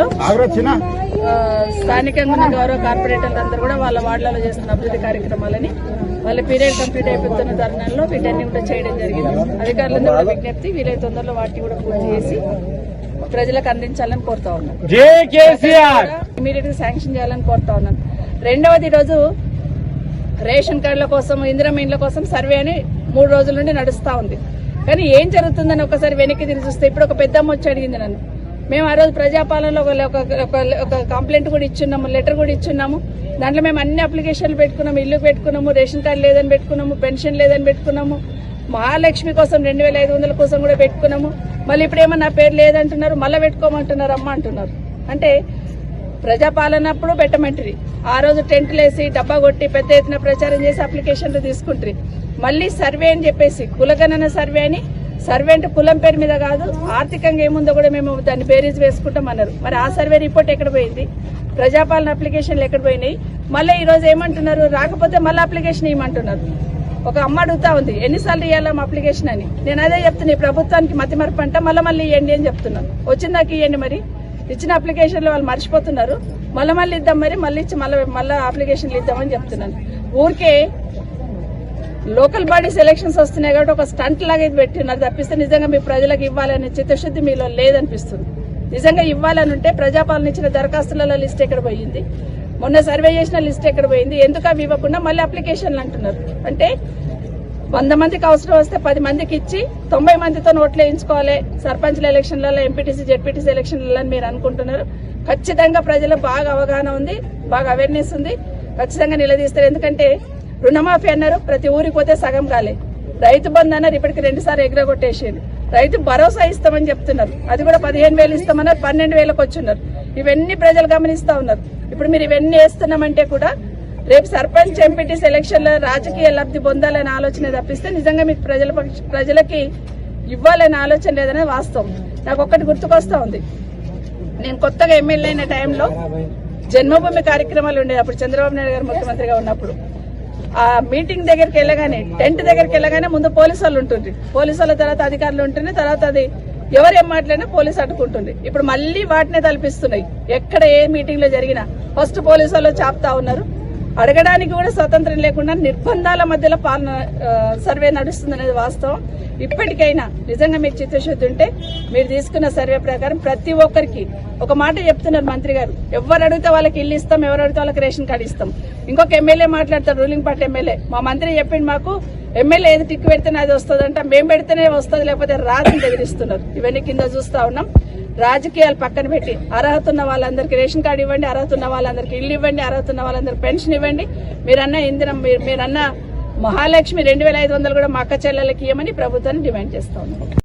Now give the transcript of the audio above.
ఆధ్వర్యంలో స్థానికంగా ఉన్న గౌరవ కార్పొరేటర్లు అందరూ కూడా వాళ్ళ వార్డులలో చేస్తున్న అభివృద్ధి కార్యక్రమాలని వాళ్ళ పీరియడ్ కంప్లీట్ అయిపోతున్న తరుణంలో వీటన్ని కూడా చేయడం జరిగింది. అధికారులందరూ కూడా విజ్ఞప్తి వీలైతే తొందరలో వాటిని కూడా పూర్తి చేసి ప్రజలకు అందించాలని కోరుతా ఉన్నాం. జై కేసీఆర్! ఇమీడియట్గా శాంక్షన్ చేయాలని కోరుతా ఉన్నాను రెండవది ఈరోజు రేషన్ కార్డుల కోసం ఇందిరమ్మ ఇండ్ల కోసం సర్వే అని మూడు రోజుల నుండి నడుస్తా ఉంది. కానీ ఏం జరుగుతుందని ఒకసారి వెనక్కి తిరిగి చూస్తే ఇప్పుడు ఒక పెద్దమ్మ వచ్చి అడిగింది నన్ను. మేము ఆ రోజు ప్రజాపాలనలో ఒక కంప్లైంట్ కూడా ఇచ్చున్నాము లెటర్ కూడా ఇచ్చున్నాము. దాంట్లో మేము అన్ని అప్లికేషన్లు పెట్టుకున్నాము ఇల్లు పెట్టుకున్నాము రేషన్ కార్డు లేదని పెట్టుకున్నాము పెన్షన్ లేదని పెట్టుకున్నాము. మహాలక్ష్మి కోసం రెండు వేల ఐదు వందల కోసం కూడా పెట్టుకున్నాము. మళ్ళీ ఇప్పుడు ఏమన్నా నా పేరు లేదంటున్నారు మళ్ళీ పెట్టుకోమంటున్నారు అమ్మ అంటున్నారు. అంటే ప్రజాపాలనప్పుడు పెట్టమంటారు ఆ రోజు టెంట్లు వేసి డబ్బా కొట్టి పెద్ద ఎత్తున ప్రచారం చేసి అప్లికేషన్లు తీసుకుంటారు. మళ్ళీ సర్వే అని చెప్పేసి కులగణన సర్వే అని సర్వెంట్ కులం పేరు మీద కాదు ఆర్థికంగా ఏముందో కూడా మేము దాన్ని బేరీజ్ వేసుకుంటాం అన్నారు. మరి ఆ సర్వే రిపోర్ట్ ఎక్కడ పోయింది? ప్రజాపాలన అప్లికేషన్లు ఎక్కడ పోయినాయి? మళ్ళీ ఈ రోజు ఏమంటున్నారు? రాకపోతే మళ్ళీ అప్లికేషన్ ఇవ్వమంటున్నారు. ఒక అమ్మ అడుగుతా ఉంది ఎన్నిసార్లు ఇవ్వాలా అప్లికేషన్ అని? నేను అదే చెప్తున్నా ఈ ప్రభుత్వానికి మతి మరపు అంట మళ్ళీ మళ్ళీ ఇవ్వండి అని చెప్తున్నాను. వచ్చిందాక ఇవ్వండి మరి. ఇచ్చిన అప్లికేషన్లు వాళ్ళు మర్చిపోతున్నారు. మళ్ళీ మళ్ళీ ఇద్దాం మరి మళ్ళీ ఇచ్చి మళ్ళీ మళ్ళీ అప్లికేషన్లు ఇద్దామని చెప్తున్నాను. ఊరికే లోకల్ బాడీస్ ఎలక్షన్స్ వస్తున్నాయి కాబట్టి ఒక స్టంట్ లాగా ఇది పెట్టినారు తప్పిస్తే నిజంగా మీ ప్రజలకు ఇవ్వాలనే చిత్తశుద్ధి మీలో లేదనిపిస్తుంది. నిజంగా ఇవ్వాలని ఉంటే ప్రజాపాలన ఇచ్చిన దరఖాస్తులలో లిస్ట్ ఎక్కడ పోయింది? మొన్న సర్వే చేసిన లిస్ట్ ఎక్కడ పోయింది? ఎందుకు అవి ఇవ్వకుండా మళ్ళీ అప్లికేషన్లు అంటున్నారు. అంటే వంద మందికి అవసరం వస్తే పది మందికి ఇచ్చి తొంభై మందితో ఓట్లు వేయించుకోవాలి. సర్పంచ్ల ఎలక్షన్లలో ఎంపీటీసీ జెడ్పీటీసీ ఎలక్షన్లలో అని మీరు అనుకుంటున్నారు. ఖచ్చితంగా ప్రజలకు బాగా అవగాహన ఉంది బాగా అవేర్నెస్ ఉంది. ఖచ్చితంగా నిలదీస్తారు. ఎందుకంటే రుణమాఫీ అన్నారు ప్రతి ఊరికి పోతే సగం కాలే. రైతు బంధు అన్నారు ఇప్పటికి రెండు సార్లు ఎగరగొట్టేసింది రైతు భరోసా ఇస్తామని చెప్తున్నారు. అది కూడా పదిహేను వేలు ఇస్తామన్నారు పన్నెండు వేలకు వచ్చున్నారు. ఇవన్నీ ప్రజలు గమనిస్తా ఉన్నారు. ఇప్పుడు మీరు ఇవన్నీ వేస్తున్నామంటే కూడా రేపు సర్పంచ్ ఎంపీటీ సెలక్షన్లో లో రాజకీయ లబ్ధి పొందాలనే ఆలోచన తప్పిస్తే నిజంగా మీకు ప్రజల పక్ష- ప్రజలకి ఇవ్వాలనే ఆలోచన లేదనే వాస్తవం. నాకు ఒక్కటి గుర్తుకొస్తా ఉంది. నేను కొత్తగా ఎమ్మెల్యే అయిన టైంలో జన్మభూమి కార్యక్రమాలు ఉండేది అప్పుడు చంద్రబాబు నాయుడు గారు ముఖ్యమంత్రిగా ఉన్నప్పుడు. ఆ మీటింగ్ దగ్గరికి వెళ్ళగానే టెంట్ దగ్గరికి వెళ్ళగానే ముందు పోలీసు వాళ్ళు ఉంటుంది పోలీసు వాళ్ళ తర్వాత అధికారులు ఉంటుంది తర్వాత అది ఎవరు ఏం మాట్లాడినా పోలీసు అడ్డుకుంటుంది ఇప్పుడు మళ్ళీ వాటినే తలపిస్తున్నాయి. ఎక్కడ ఏ మీటింగ్లో జరిగినా ఫస్ట్ పోలీసు వాళ్ళు చాపుతా ఉన్నారు. అడగడానికి కూడా స్వతంత్రం లేకుండా నిర్బంధాల మధ్యలో పాలన సర్వే నడుస్తుంది అనేది వాస్తవం. ఇప్పటికైనా నిజంగా మీకు చిత్తశుద్ధి ఉంటే మీరు తీసుకున్న సర్వే ప్రకారం ప్రతి ఒక్కరికి ఒక మాట చెప్తున్నారు మంత్రి గారు. ఎవరు అడిగితే వాళ్ళకి ఇల్లు ఇస్తాం ఎవరు అడిగితే వాళ్ళకి రేషన్ కార్డు ఇస్తాం. ఇంకొక ఎమ్మెల్యే మాట్లాడతారు రూలింగ్ పార్టీ ఎమ్మెల్యే. మా మంత్రి చెప్పింది మాకు ఎమ్మెల్యే ఏది టిక్ పెడితేనే అది వస్తుంది అంటే మేము పెడితేనే వస్తుంది లేకపోతే రాదని బెదిరిస్తున్నారు. ఇవన్నీ కింద చూస్తా ఉన్నాం. రాజకీయాలు పక్కన పెట్టి అర్హత ఉన్న వాళ్ళందరికీ రేషన్ కార్డు ఇవ్వండి అర్హత ఉన్న వాళ్ళందరికీ ఇల్లు ఇవ్వండి అర్హత ఉన్న వాళ్ళందరికీ పెన్షన్ ఇవ్వండి. మీరన్న ఇందిరం మీరన్నా మీరన్న మహాలక్ష్మి రెండు వేల ఐదు వందలు కూడా మా అక్క చెల్లెలకి ఇవ్వమని ప్రభుత్వాన్ని డిమాండ్ చేస్తా ఉన్నాం.